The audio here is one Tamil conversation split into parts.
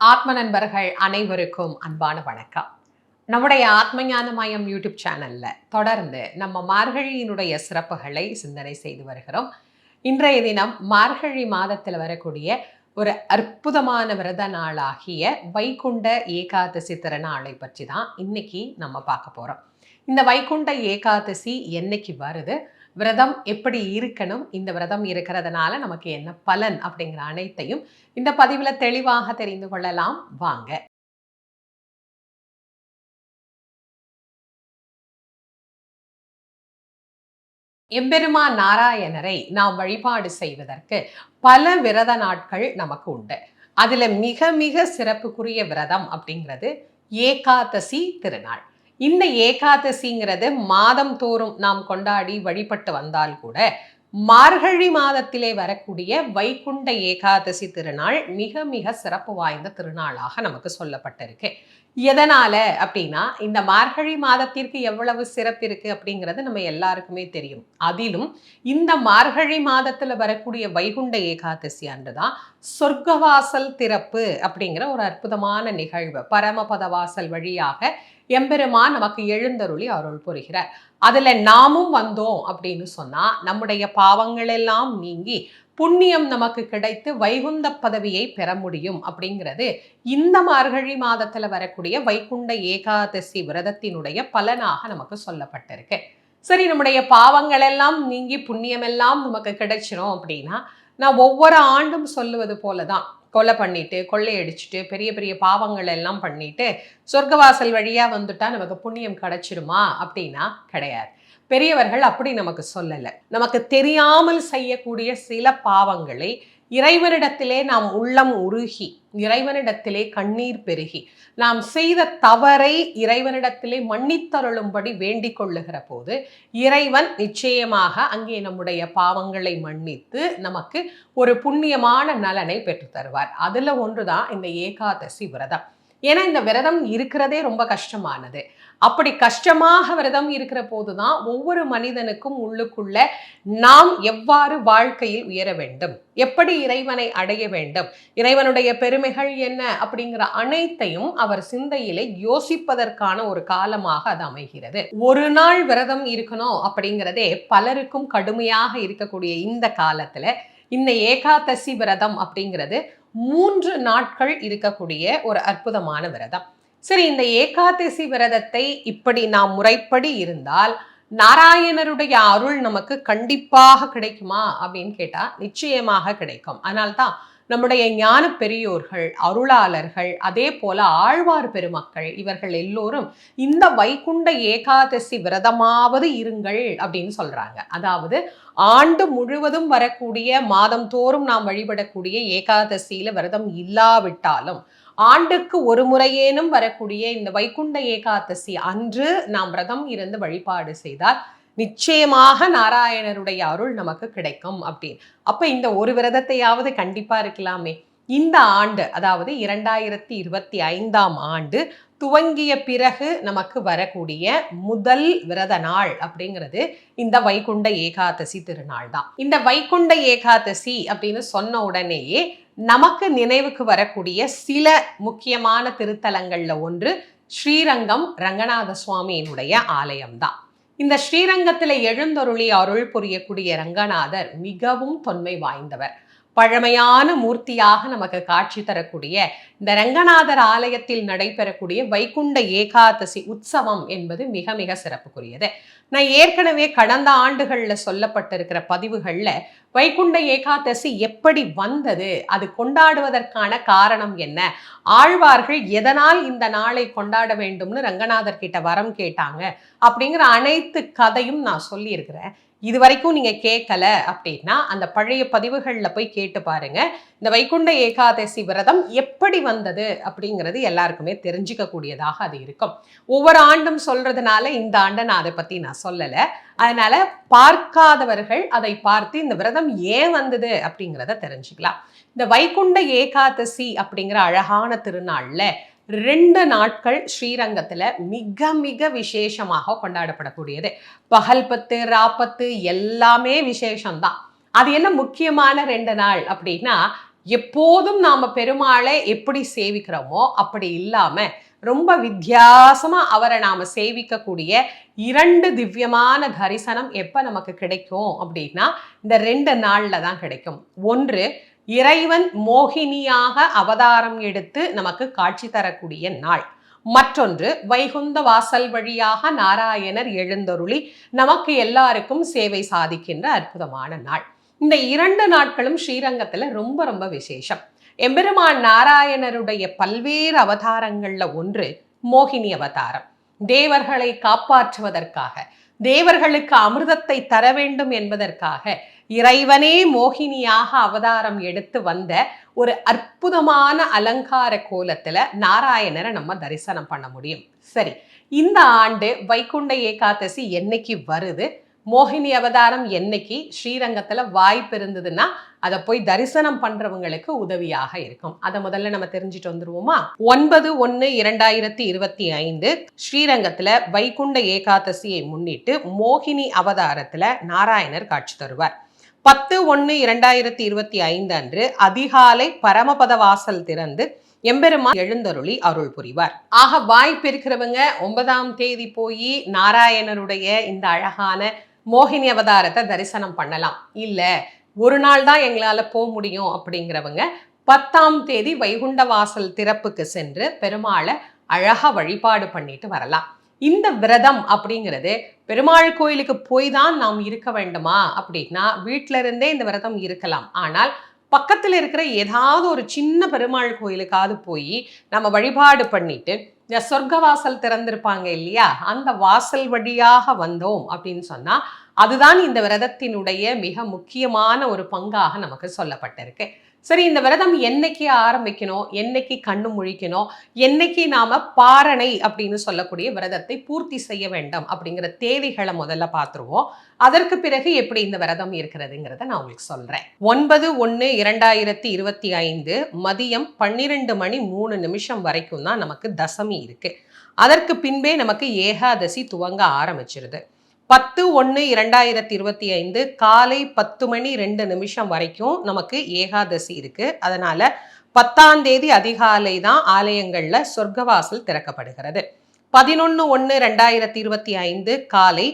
ஆத்ம நண்பர்கள் அனைவருக்கும் அன்பான வணக்கம். நம்முடைய ஆத்மஞான மயம் யூடியூப் சேனல்ல தொடர்ந்து நம்ம மார்கழியினுடைய சிறப்புகளை சிந்தனை செய்து வருகிறோம். இன்றைய தினம் மார்கழி மாதத்தில் வரக்கூடிய ஒரு அற்புதமான விரத நாளாகிய வைகுண்ட ஏகாதசி திருநாளை பற்றி தான் இன்னைக்கு நம்ம பார்க்க போறோம். இந்த வைகுண்ட ஏகாதசி என்னைக்கு வருது? விரதம் எப்படி இருக்கணும்? இந்த விரதம் இருக்கிறதுனால நமக்கு என்ன பலன் அப்படிங்கிற அனைத்தையும் இந்த பதிவில் தெளிவாக தெரிந்து கொள்ளலாம். வாங்க. எம்பெருமா நாராயணரை நாம் வழிபாடு செய்வதற்கு பல விரத நாட்கள் நமக்கு உண்டு. அதுல மிக மிக சிறப்புக்குரிய விரதம் அப்படிங்கிறது ஏகாதசி திருநாள். இந்த ஏகாதசிங்கிறது மாதம் தோறும் நாம் கொண்டாடி வழிபட்டு வந்தால் கூட மார்கழி மாதத்திலே வரக்கூடிய வைகுண்ட ஏகாதசி திருநாள் மிக மிக சிறப்பு வாய்ந்த திருநாளாக நமக்கு சொல்லப்பட்டிருக்கு. எதனால அப்படின்னா இந்த மார்கழி மாதத்திற்கு எவ்வளவு சிறப்பு இருக்கு அப்படிங்கிறது நம்ம எல்லாருக்குமே தெரியும். அதிலும் இந்த மார்கழி மாதத்துல வரக்கூடிய வைகுண்ட ஏகாதசி அன்றுதான் சொர்க்கவாசல் திறப்பு அப்படிங்கிற ஒரு அற்புதமான நிகழ்வு. பரமபத வாசல் வழியாக எம்பெருமான் நமக்கு எழுந்தருளி அருள் புரிகிறார். அதுல நாமும் வந்தோம் அப்படின்னு சொன்னா நம்முடைய பாவங்கள் எல்லாம் நீங்கி புண்ணியம் நமக்கு கிடைத்து வைகுந்த பதவியை பெற முடியும் அப்படிங்கிறது இந்த மார்கழி மாதத்தில் வரக்கூடிய வைகுண்ட ஏகாதசி விரதத்தினுடைய பலனாக நமக்கு சொல்லப்பட்டிருக்கு. சரி நம்முடைய பாவங்கள் எல்லாம் நீங்கி புண்ணியம் எல்லாம் நமக்கு கிடைச்சிரும் அப்படின்னா நான் ஒவ்வொரு ஆண்டும் சொல்லுவது போல தான் கொலை பண்ணிட்டு கொள்ளையடிச்சிட்டு பெரிய பெரிய பாவங்கள் எல்லாம் பண்ணிட்டு சொர்க்கவாசல் வழியாக வந்துட்டா நமக்கு புண்ணியம் கிடைச்சிருமா அப்படின்னா கிடையாது. பெரியவர்கள் அப்படி நமக்கு சொல்லலை. நமக்கு தெரியாமல் செய்யக்கூடிய சில பாவங்களை இறைவனிடத்திலே நாம் உள்ளம் உருகி இறைவனிடத்திலே கண்ணீர் பெருகி நாம் செய்த தவறை இறைவனிடத்திலே மன்னித்தருளும்படி வேண்டிக் கொள்ளுகிற போது இறைவன் நிச்சயமாக அங்கே நம்முடைய பாவங்களை மன்னித்து நமக்கு ஒரு புண்ணியமான நலனை பெற்று தருவார். ஒன்று ஒன்றுதான் இந்த ஏகாதசி விரதம். ஏன்னா இந்த விரதம் இருக்கிறதே ரொம்ப கஷ்டமானது. அப்படி கஷ்டமாக விரதம் இருக்கிற போதுதான் ஒவ்வொரு மனிதனுக்கும் உள்ளுக்குள்ள நாம் எவ்வாறு வாழ்க்கையில் உயர வேண்டும்? எப்படி இறைவனை அடைய வேண்டும்? இறைவனுடைய பெருமைகள் என்ன? அப்படிங்கிற அனைத்தையும் அவர் சிந்தையிலே யோசிப்பதற்கான ஒரு காலமாக அது அமைகிறது. ஒரு நாள் விரதம் இருக்கணும் அப்படிங்கிறதே பலருக்கும் கடுமையாக இருக்கக்கூடிய இந்த காலத்துல இந்த ஏகாதசி விரதம் அப்படிங்கிறது மூன்று நாட்கள் இருக்கக்கூடிய ஒரு அற்புதமான விரதம். சரி இந்த ஏகாதசி விரதத்தை இப்படி நாம் முறைப்படி இருந்தால் நாராயணருடைய அருள் நமக்கு கண்டிப்பாக கிடைக்குமா அப்படின்னு கேட்டா நிச்சயமாக கிடைக்கும். அதனால்தான் நம்முடைய ஞான பெரியோர்கள் அருளாளர்கள் அதே போல ஆழ்வார் பெருமக்கள் இவர்கள் எல்லோரும் இந்த வைகுண்ட ஏகாதசி விரதமாவது இருங்கள் அப்படின்னு சொல்றாங்க. அதாவது ஆண்டு முழுவதும் வரக்கூடிய மாதம் தோறும் நாம் வழிபடக்கூடிய ஏகாதசியில விரதம் இல்லாவிட்டாலும் ஆண்டுக்கு ஒரு முறையேனும் வரக்கூடிய இந்த வைகுண்ட ஏகாதசி அன்று நாம் விரதம் இருந்து வழிபாடு செய்தால் நிச்சயமாக நாராயணருடைய அருள் நமக்கு கிடைக்கும் அப்படின்னு. அப்ப இந்த ஒரு விரதத்தையாவது கண்டிப்பா இருக்கலாமே. இந்த ஆண்டு அதாவது இரண்டாயிரத்தி இருபத்தி ஐந்தாம் ஆண்டு துவங்கிய பிறகு நமக்கு வரக்கூடிய முதல் விரத நாள் அப்படிங்கிறது இந்த வைகுண்ட ஏகாதசி திருநாள் தான். இந்த வைகுண்ட ஏகாதசி அப்படின்னு சொன்ன உடனேயே நமக்கு நினைவுக்கு வரக்கூடிய சில முக்கியமான திருத்தலங்கள்ல ஒன்று ஸ்ரீரங்கம் ரங்கநாத சுவாமியினுடைய ஆலயம்தான் இந்த ஸ்ரீரங்கத்தில் எழுந்தருளி அருள் புரியக்கூடிய ரங்கநாதர் மிகவும் தொன்மை வாய்ந்தவர். பழமையான மூர்த்தியாக நமக்கு காட்சி தரக்கூடிய இந்த ரங்கநாதர் ஆலயத்தில் நடைபெறக்கூடிய வைகுண்ட ஏகாதசி உற்சவம் என்பது மிக மிக சிறப்புக்குரியது. நான் ஏற்கனவே கடந்த ஆண்டுகளில் சொல்லப்பட்டிருக்கிற பதிவுகளில் வைகுண்ட ஏகாதசி எப்படி வந்தது அது கொண்டாடுவதற்கான காரணம் என்ன ஆழ்வார்கள் எதனால் இந்த நாளை கொண்டாட வேண்டும்னு ரங்கநாதர் கிட்ட வரம் கேட்டாங்க அப்படிங்கிற அனைத்து கதையும் நான் சொல்லியிருக்கிறேன். இது வரைக்கும் நீங்க கேட்கல அப்படின்னா அந்த பழைய பதிவுகளில் போய் கேட்டு பாருங்க. இந்த வைகுண்ட ஏகாதசி விரதம் எப்படி வந்தது அப்படிங்கிறது எல்லாருக்குமே தெரிஞ்சிக்கக்கூடியதாக அது இருக்கும். ஒவ்வொரு ஆண்டும் சொல்றதுனால இந்த ஆண்டை நான் அதை பத்தி நான் சொல்லலை. அதனால பார்க்காதவர்கள் அதை பார்த்து இந்த விரதம் ஏன் வந்தது அப்படிங்கிறத தெரிஞ்சுக்கலாம். இந்த வைகுண்ட ஏகாதசி அப்படிங்கிற அழகான திருநாள்ல ரெண்டு நாட்கள் ஸ்ரீரங்கத்தில் மிக மிக விசேஷமாக கொண்டாடப்படக்கூடியது. பகல் பத்து ராப்பத்து எல்லாமே விசேஷம்தான். அது என்ன முக்கியமான ரெண்டு நாள் அப்படின்னா எப்போதும் நாம் பெருமாளை எப்படி சேவிக்கிறோமோ அப்படி இல்லாமல் ரொம்ப வித்தியாசமா அவரை நாம் சேவிக்கக்கூடிய இரண்டு திவ்யமான தரிசனம் எப்போ நமக்கு கிடைக்கும் அப்படின்னா இந்த ரெண்டு நாளில் தான் கிடைக்கும். ஒன்று இறைவன் மோகினியாக அவதாரம் எடுத்து நமக்கு காட்சி தரக்கூடிய நாள். மற்றொன்று வைகுந்த வாசல் வழியாக நாராயணர் எழுந்தருளி நமக்கு எல்லாருக்கும் சேவை சாதிக்கின்ற அற்புதமான நாள். இந்த இரண்டு நாட்களும் ஸ்ரீரங்கத்துல ரொம்ப ரொம்ப விசேஷம். எம்பெருமான் நாராயணருடைய பல்வேறு அவதாரங்கள்ல ஒன்று மோகினி அவதாரம். தேவர்களை காப்பாற்றுவதற்காக தேவர்களுக்கு அமிர்தத்தை தர வேண்டும் என்பதற்காக இறைவனே மோகினியாக அவதாரம் எடுத்து வந்த ஒரு அற்புதமான அலங்கார கோலத்துல நாராயணரை நம்ம தரிசனம் பண்ண முடியும். சரி இந்த ஆண்டு வைகுண்ட ஏகாதசி என்னைக்கு வருது? மோகினி அவதாரம் என்னைக்கு? ஸ்ரீரங்கத்துல வாய்ப்பு இருந்ததுன்னா அதை போய் தரிசனம் பண்றவங்களுக்கு உதவியாக இருக்கும். அதை முதல்ல நம்ம தெரிஞ்சுட்டு வந்துருவோமா? ஒன்பது ஒன்னு இரண்டாயிரத்தி இருபத்தி ஐந்து ஸ்ரீரங்கத்துல வைகுண்ட ஏகாதசியை முன்னிட்டு மோகினி அவதாரத்துல நாராயணர் காட்சி தருவார். பத்து ஒன்று இரண்டாயிரத்தி இருபத்தி ஐந்து அன்று அதிகாலை பரமபத வாசல் திறந்து எம்பெருமான் எழுந்தருளி அருள் புரிவார். ஆக வாய்ப்பு இருக்கிறவங்க ஒன்பதாம் தேதி போய் நாராயணருடைய இந்த அழகான மோகினி அவதாரத்தை தரிசனம் பண்ணலாம். இல்ல ஒரு நாள் தான் எங்களால போக முடியும் அப்படிங்கிறவங்க பத்தாம் தேதி வைகுண்ட வாசல் திறப்புக்கு சென்று பெருமாளை அழகா வழிபாடு பண்ணிட்டு வரலாம். இந்த விரதம் அப்படிங்கிறது பெருமாள் கோயிலுக்கு போய் தான் நாம் இருக்க வேண்டுமா அப்படின்னா வீட்டில இருந்தே இந்த விரதம் இருக்கலாம். ஆனால் பக்கத்தில் இருக்கிற ஏதாவது ஒரு சின்ன பெருமாள் கோயிலுக்காவது போய் நம்ம வழிபாடு பண்ணிட்டு இந்த சொர்க்க வாசல் திறந்திருப்பாங்க இல்லையா? அந்த வாசல் வழியாக வந்தோம் அப்படின்னு சொன்னா அதுதான் இந்த விரதத்தினுடைய மிக முக்கியமான ஒரு பங்காக நமக்கு சொல்லப்பட்டிருக்கு. சரி இந்த விரதம் என்னைக்கு ஆரம்பிக்கணும்? என்னைக்கு கண்ணு முழிக்கணும்? என்னைக்கு நாம பாரணை அப்படின்னு சொல்லக்கூடிய விரதத்தை பூர்த்தி செய்ய வேண்டும் அப்படிங்கிற தேதிகளை முதல்ல பார்த்துருவோம். அதற்கு பிறகு எப்படி இந்த விரதம் இருக்கிறதுங்கிறத நான் உங்களுக்கு சொல்றேன். ஒன்பது ஒன்று இரண்டாயிரத்தி இருபத்தி ஐந்து மதியம் பன்னிரெண்டு மணி மூணு நிமிஷம் வரைக்கும் தான் நமக்கு தசமி இருக்கு. அதற்கு பின்பே நமக்கு ஏகாதசி துவங்க ஆரம்பிச்சிருது. பத்து ஒன்று இரண்டாயிரத்தி இருபத்தி ஐந்து காலை பத்து மணி ரெண்டு நிமிஷம் வரைக்கும் நமக்கு ஏகாதசி இருக்கு. அதனால பத்தாம் தேதி அதிகாலை தான் ஆலயங்களில் சொர்க்கவாசல் திறக்கப்படுகிறது. பதினொன்று ஒன்று ரெண்டாயிரத்தி இருபத்தி ஐந்து காலை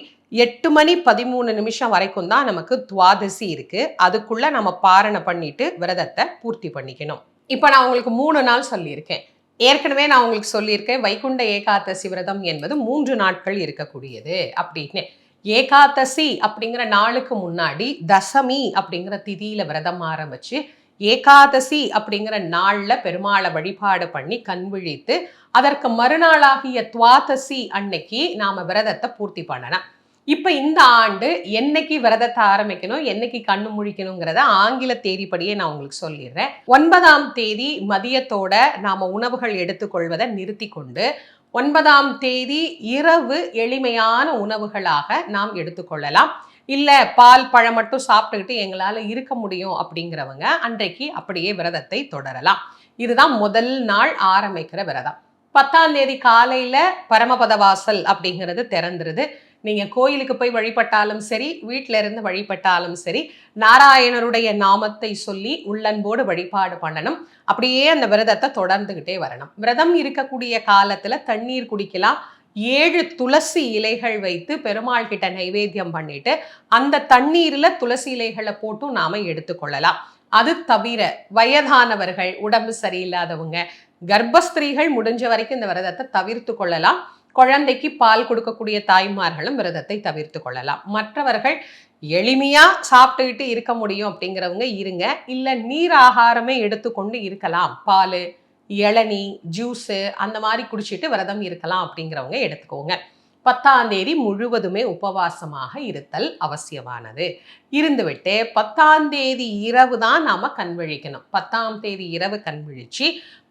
எட்டு மணி பதிமூணு நிமிஷம் வரைக்கும் தான் நமக்கு துவாதசி இருக்கு. அதுக்குள்ள நம்ம பாரணை பண்ணிட்டு விரதத்தை பூர்த்தி பண்ணிக்கணும். இப்போ நான் உங்களுக்கு மூணு நாள் சொல்லியிருக்கேன். ஏற்கனவே நான் உங்களுக்கு சொல்லியிருக்கேன் வைகுண்ட ஏகாதசி விரதம் என்பது மூன்று நாட்கள் இருக்கக்கூடியது அப்படின்னு. ஏகாதசி அப்படிங்கிற நாளுக்கு முன்னாடி தசமி அப்படிங்கிற திதியில விரதம் ஆரம்பிச்சு ஏகாதசி அப்படிங்கிற நாள்ல பெருமாளை வழிபாடு பண்ணி கண் விழித்து அதற்கு மறுநாளாகிய துவாதசி அன்னைக்கு நாம விரதத்தை பூர்த்தி பண்ணலாம். இப்ப இந்த ஆண்டு என்னைக்கு விரதத்தை ஆரம்பிக்கணும் என்னைக்கு கண்ணு முழிக்கணுங்கிறத ஆங்கில தேதிப்படியே நான் உங்களுக்கு சொல்லிடுறேன். ஒன்பதாம் தேதி மதியத்தோட நாம உணவுகள் எடுத்துக்கொள்வதை நிறுத்தி கொண்டு ஒன்பதாம் தேதி இரவு எளிமையான உணவுகளாக நாம் எடுத்துக்கொள்ளலாம். இல்லை பால் பழம் மட்டும் சாப்பிட்டுக்கிட்டு எங்களால் இருக்க முடியும் அப்படிங்கிறவங்க அன்றைக்கு அப்படியே விரதத்தை தொடரலாம். இதுதான் முதல் நாள் ஆரம்பிக்கிற விரதம். பத்தாம் தேதி காலையில் பரமபத வாசல் அப்படிங்கிறது திறந்துருது. நீங்கள் கோயிலுக்கு போய் வழிபட்டாலும் சரி வீட்டில இருந்து வழிபட்டாலும் சரி நாராயணருடைய நாமத்தை சொல்லி உள்ளன்போடு வழிபாடு பண்ணணும். அப்படியே அந்த விரதத்தை தொடர்ந்துகிட்டே வரணும். விரதம் இருக்கக்கூடிய காலத்துல தண்ணீர் குடிக்கலாம். ஏழு துளசி இலைகள் வைத்து பெருமாள் கிட்ட நைவேத்தியம் பண்ணிட்டு அந்த தண்ணீர்ல துளசி இலைகளை போட்டும் நாம எடுத்துக்கொள்ளலாம். அது தவிர வயதானவர்கள் உடம்பு சரியில்லாதவங்க கர்ப்பஸ்திரீகள் முடிஞ்ச வரைக்கும் இந்த விரதத்தை தவிர்த்து கொள்ளலாம். குழந்தைக்கு பால் கொடுக்கக்கூடிய தாய்மார்களும் விரதத்தை தவிர்த்து கொள்ளலாம். மற்றவர்கள் எளிமையா சாப்பிட்டுக்கிட்டு இருக்க முடியும் அப்படிங்கிறவங்க இருங்க. இல்ல நீர் ஆகாரமே எடுத்துக்கொண்டு இருக்கலாம். பால் இளநி ஜூஸு அந்த மாதிரி குடிச்சிட்டு விரதம் இருக்கலாம் அப்படிங்கிறவங்க எடுத்துக்கோங்க. பத்தாம் தேதி முழுவதுமே உபவாசமாக இருத்தல் அவசியமானது. இருந்துவிட்டு பத்தாம் தேதி இரவு தான் நாம கண் விழிக்கணும். பத்தாம் தேதி இரவு கண் விழிச்சு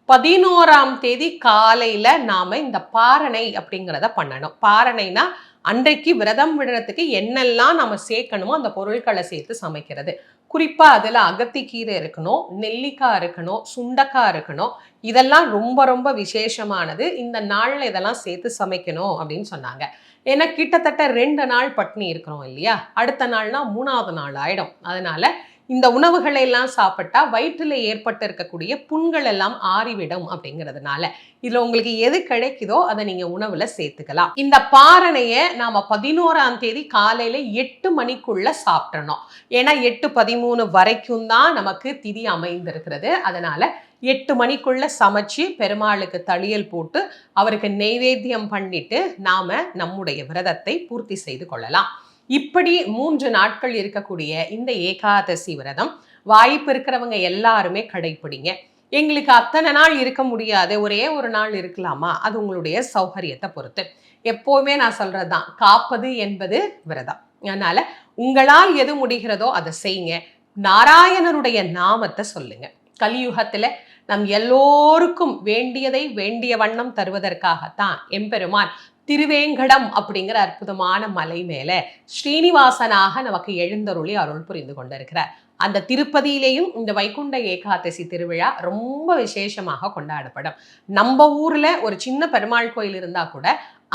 பதினோராம் தேதி காலையில நாம இந்த பாரணை அப்படிங்கிறத பண்ணணும். பாரணைனா அன்றைக்கு விரதம் விடுறதுக்கு என்னெல்லாம் நம்ம சேர்க்கணுமோ அந்த பொருட்களை சேர்த்து சமைக்கிறது. குறிப்பா அதுல அகத்திக்கீரை இருக்கணும் நெல்லிக்காய் இருக்கணும் சுண்டக்காய் இருக்கணும். இதெல்லாம் ரொம்ப ரொம்ப விசேஷமானது. இந்த நாள்ல இதெல்லாம் சேர்த்து சமைக்கணும் அப்படின்னு சொன்னாங்க. ஏன்னா கிட்டத்தட்ட ரெண்டு நாள் பட்னி இருக்கிறோம் இல்லையா? அடுத்த நாள்னா மூணாவது நாள் ஆயிடும். அதனால இந்த உணவுகளை எல்லாம் சாப்பிட்டா வயிற்றுல ஏற்பட்டு இருக்கக்கூடிய புண்கள் எல்லாம் ஆறிவிடும் அப்படிங்கிறதுனால இதுல உங்களுக்கு எது கிடைக்குதோ அதை நீங்க உணவுல சேர்த்துக்கலாம். இந்த பாரணைய நாம பதினோராம் தேதி காலையில எட்டு மணிக்குள்ள சாப்பிடணும். ஏன்னா எட்டு பதிமூணு வரைக்கும் தான் நமக்கு திதி அமைந்திருக்கிறது. அதனால எட்டு மணிக்குள்ள சமைச்சு பெருமாளுக்கு தளியல் போட்டு அவருக்கு நெய்வேத்தியம் பண்ணிட்டு நாம நம்முடைய விரதத்தை பூர்த்தி செய்து கொள்ளலாம். இப்படி மூன்று நாட்கள் இருக்கக்கூடிய இந்த ஏகாதசி விரதம் வாய்ப்பு இருக்கிறவங்க எல்லாருமே கடைப்பிடிங்க. எங்களுக்கு அத்தனை நாள் இருக்க முடியாது. ஒரே ஒரு நாள் இருக்கலாமா? அது உங்களுடைய சௌகரியத்தை பொறுத்து. எப்போவுமே நான் சொல்றதுதான். காப்பது என்பது விரதம். அதனால உங்களால் எது முடிகிறதோ அதை செய்யுங்க. நாராயணருடைய நாமத்தை சொல்லுங்க. கலியுகத்துல நம் எல்லோருக்கும் வேண்டியதை வேண்டிய வண்ணம் தருவதற்காகத்தான் எம்பெருமான் திருவேங்கடம் அப்படிங்கிற அற்புதமான மலை மேல ஸ்ரீனிவாசனாக நமக்கு எழுந்தருளி அருள் புரிந்து கொண்டிருக்கிறார். அந்த திருப்பதியிலேயும் இந்த வைகுண்ட ஏகாதசி திருவிழா ரொம்ப விசேஷமாக கொண்டாடப்படும். நம்ம ஊர்ல ஒரு சின்ன பெருமாள் கோயில் இருந்தா கூட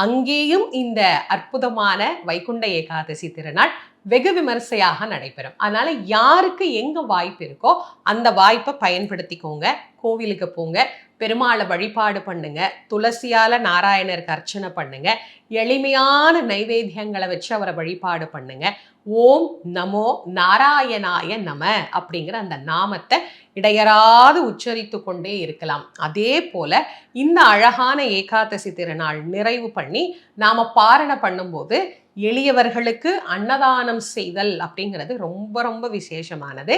அங்கேயும் இந்த அற்புதமான வைகுண்ட ஏகாதசி திருநாள் வெகு விமர்சையாக நடைபெறும். அதனால யாருக்கு எங்க வாய்ப்பு இருக்கோ அந்த வாய்ப்பை பயன்படுத்திக்கோங்க. கோவிலுக்கு போங்க. பெருமாளை வழிபாடு பண்ணுங்க. துளசியால நாராயணருக்கு அர்ச்சனை பண்ணுங்க. எளிமையான நைவேத்தியங்களை வச்சு அவரை வழிபாடு பண்ணுங்க. ஓம் நமோ நாராயணாய நம அப்படிங்கிற அந்த நாமத்தை இடையராது உச்சரித்து கொண்டே இருக்கலாம். அதே போல இந்த அழகான ஏகாதசி திருநாள் நிறைவு பண்ணி நாம பாரண பண்ணும்போது எளியவர்களுக்கு அன்னதானம் செய்தல் அப்படிங்கிறது ரொம்ப ரொம்ப விசேஷமானது.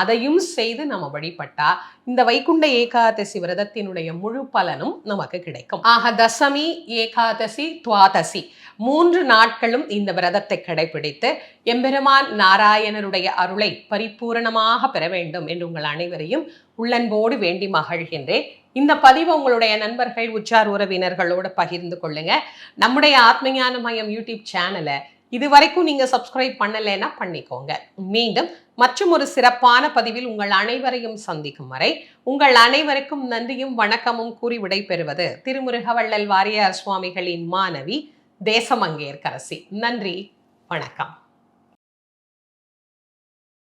அதையும் செய்து நம்ம வழிபட்டா இந்த வைகுண்ட ஏகாதசி விரதத்தினுடைய முழு பலனும் நமக்கு கிடைக்கும். ஆக தசமி ஏகாதசி துவாதசி மூன்று நாட்களும் இந்த விரதத்தை கடைபிடித்து எம்பெருமான் நாராயணருடைய அருளை பரிபூரணமாக பெற வேண்டும் என்று உங்கள் அனைவரையும் உள்ளன்போடு வேண்டி மகிழ்கின்றேன். இந்த பதிவை உங்களுடைய நண்பர்கள் உச்சார் உறவினர்களோடு பகிர்ந்து கொள்ளுங்க. நம்முடைய ஆத்மஞான மையம் யூடியூப் சேனலை இது வரைக்கும் நீங்க சப்ஸ்கிரைப் பண்ணலைன்னா பண்ணிக்கோங்க. மீண்டும் மற்றும் ஒரு சிறப்பான பதிவில் உங்கள் அனைவரையும் சந்திக்கும் வரை உங்கள் அனைவருக்கும் நன்றியும் வணக்கமும் கூறி விடைபெறுவது திருமுருகவள்ளல் வாரியார் சுவாமிகளின் மாணவி தேசமங்கேற்கரசி. நன்றி வணக்கம்.